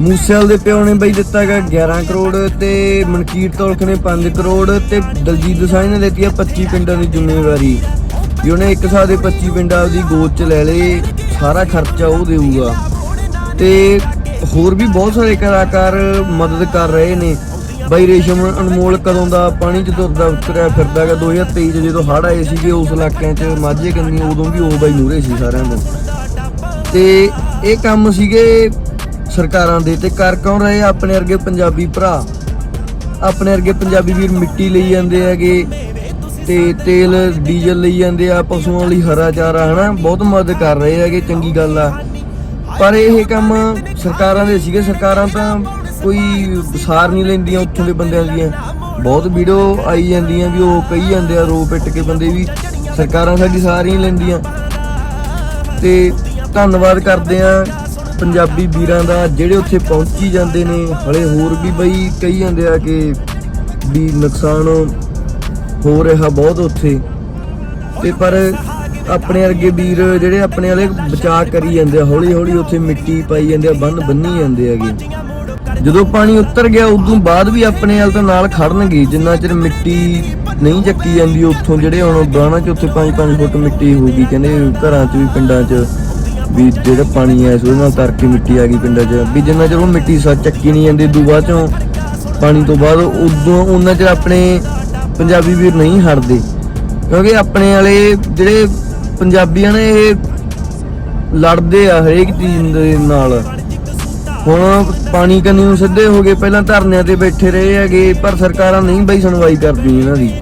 ਮੂਸੇਵਾਲ ਦੇ ਪਿਓ ਨੇ ਬਈ ਦਿੱਤਾ ਹੈਗਾ 11 ਕਰੋੜ ਤੇ ਮਨਕੀਰ ਤੋਲਖ ਨੇ 5 ਕਰੋੜ ਤੇ ਦਲਜੀਤ ਦੋਸਾਂਝ ਨੇ ਦਿੱਤੀ ਆ 25 ਪਿੰਡਾਂ ਦੀ ਜ਼ਿੰਮੇਵਾਰੀ। ਵੀ ਉਹਨੇ ਇੱਕ ਸਾਲ ਦੇ 25 ਪਿੰਡਾਂ ਦੀ ਗੋਦ ਚ ਲੈ ਲਏ, ਸਾਰਾ ਖਰਚਾ ਉਹ ਦੇਊਗਾ। ਤੇ ਹੋਰ ਵੀ ਬਹੁਤ ਸਾਰੇ ਕਲਾਕਾਰ ਮਦਦ ਕਰ ਰਹੇ ਨੇ। ਬਾਈ ਰੇਸ਼ਮ ਅਨਮੋਲ ਕਦੋਂ ਦਾ ਪਾਣੀ ਚ ਤੁਰਦਾ ਉਤਰਿਆ ਫਿਰਦਾ ਹੈਗਾ 2023 ਚ ਜਦੋਂ ਹੜ੍ਹ ਆਏ ਸੀਗੇ ਉਸ ਇਲਾਕਿਆਂ ਚ, ਮਾਝੇ ਕੰਨੀ ਉਦੋਂ ਵੀ ਉਹ ਬਾਈ ਮੂਰੇ ਸੀ ਸਾਰਿਆਂ ਤੋਂ। ਤੇ ਇਹ ਕੰਮ ਸੀਗੇ ਸਰਕਾਰਾਂ ਦੇ ਤੇ ਕਰ ਕੌਣ ਰਹੇ ਆਪਣੇ ਵਰਗੇ ਪੰਜਾਬੀ ਭਰਾ। ਆਪਣੇ ਵਰਗੇ ਪੰਜਾਬੀ ਵੀਰ ਮਿੱਟੀ ਲਈ ਜਾਂਦੇ ਹੈਗੇ ਤੇ ਤੇਲ, ਡੀਜ਼ਲ ਲਈ ਜਾਂਦੇ ਆ, ਪਸ਼ੂਆਂ ਲਈ ਹਰਾ ਚਾਰਾ, ਹਨਾ? ਬਹੁਤ ਮਦਦ ਕਰ ਰਹੇ ਹੈਗੇ, ਚੰਗੀ ਗੱਲ ਆ। ਪਰ ਇਹ ਕੰਮ ਸਰਕਾਰਾਂ ਦੇ ਸੀਗੇ। ਸਰਕਾਰਾਂ ਤਾਂ ਕੋਈ ਸਾਰ ਨਹੀਂ ਲੈਂਦੀਆਂ ਉੱਥੋਂ ਦੇ ਬੰਦਿਆਂ ਦੀਆਂ। ਬਹੁਤ ਵੀਡੀਓ ਆਈ ਜਾਂਦੀਆਂ ਵੀ ਉਹ ਕਹੀ ਜਾਂਦੇ ਆ ਰੋ ਪਿੱਟ ਕੇ ਬੰਦੇ ਵੀ ਸਰਕਾਰਾਂ ਸਾਡੀ ਸਾਰੀ ਨਹੀਂ ਲੈਂਦੀਆਂ। ਤੇ ਧੰਨਵਾਦ ਕਰਦੇ ਆ ਪੰਜਾਬੀ ਵੀਰਾਂ ਦਾ ਜਿਹੜੇ ਉੱਥੇ ਪਹੁੰਚੀ ਜਾਂਦੇ ਨੇ, ਹਲੇ ਹੋਰ ਵੀ ਬਈ ਕਹੀ ਜਾਂਦੇ ਆ ਕਿ ਵੀ ਨੁਕਸਾਨ ਹੋ ਰਿਹਾ ਬਹੁਤ ਉੱਥੇ। ਤੇ ਪਰ ਆਪਣੇ ਵਰਗੇ ਵੀਰ ਜਿਹੜੇ ਆਪਣੇ ਵਾਲੇ ਬਚਾਅ ਕਰੀ ਜਾਂਦੇ ਆ ਹੌਲੀ ਹੌਲੀ ਉੱਥੇ ਮਿੱਟੀ ਪਾਈ ਜਾਂਦੇ ਆ, ਬੰਨ ਬੰਨੀ ਜਾਂਦੇ ਹੈਗੇ। ਜਦੋਂ ਪਾਣੀ ਉੱਤਰ ਗਿਆ, ਉਦੋਂ ਬਾਅਦ ਵੀ ਆਪਣੇ ਵਾਲ ਤਾਂ ਨਾਲ ਖੜਨਗੇ, ਜਿੰਨਾ ਚਿਰ ਮਿੱਟੀ ਨਹੀਂ ਚੱਕੀ ਜਾਂਦੀ ਉੱਥੋਂ, ਜਿਹੜੇ ਹੁਣ ਬਾਣਾ ਚ ਉੱਥੇ 5-5 ਫੁੱਟ ਮਿੱਟੀ ਹੋਊਗੀ, ਕਹਿੰਦੇ ਘਰਾਂ 'ਚ ਵੀ, ਪਿੰਡਾਂ 'ਚ। ਵੀ ਜਿਹੜਾ ਪਾਣੀ ਆਇਆ ਸੀ ਉਹਦੇ ਨਾਲ ਤਰ ਕੇ ਮਿੱਟੀ ਆ ਗਈ ਪਿੰਡਾਂ 'ਚ। ਵੀ ਜਿੰਨਾ ਚਿਰ ਉਹ ਮਿੱਟੀ ਸੱਚ ਚੱਕੀ ਨਹੀਂ ਜਾਂਦੀ ਦੂ ਚੋਂ ਪਾਣੀ ਤੋਂ ਬਾਅਦ ਉਦੋਂ ਉਹਨਾਂ ਚਿਰ ਆਪਣੇ ਪੰਜਾਬੀ ਵੀਰ ਨਹੀਂ ਹਟਦੇ। ਕਿਉਂਕਿ ਆਪਣੇ ਵਾਲੇ ਜਿਹੜੇ ਪੰਜਾਬੀਆਂ ਨੇ ਇਹ ਲੜਦੇ ਆ ਹਰੇਕ ਚੀਜ਼ ਦੇ ਨਾਲ। ਹੁਣ ਪਾਣੀ ਕੰਨੀ ਨੂੰ ਸਿੱਧੇ ਹੋ ਗਏ, ਪਹਿਲਾਂ ਧਰਨਿਆਂ ਤੇ ਬੈਠੇ ਰਹੇ ਹੈਗੇ, ਪਰ ਸਰਕਾਰਾਂ ਨਹੀਂ ਬਈ ਸੁਣਵਾਈ ਕਰਦੀ ਇਹਨਾਂ ਦੀ।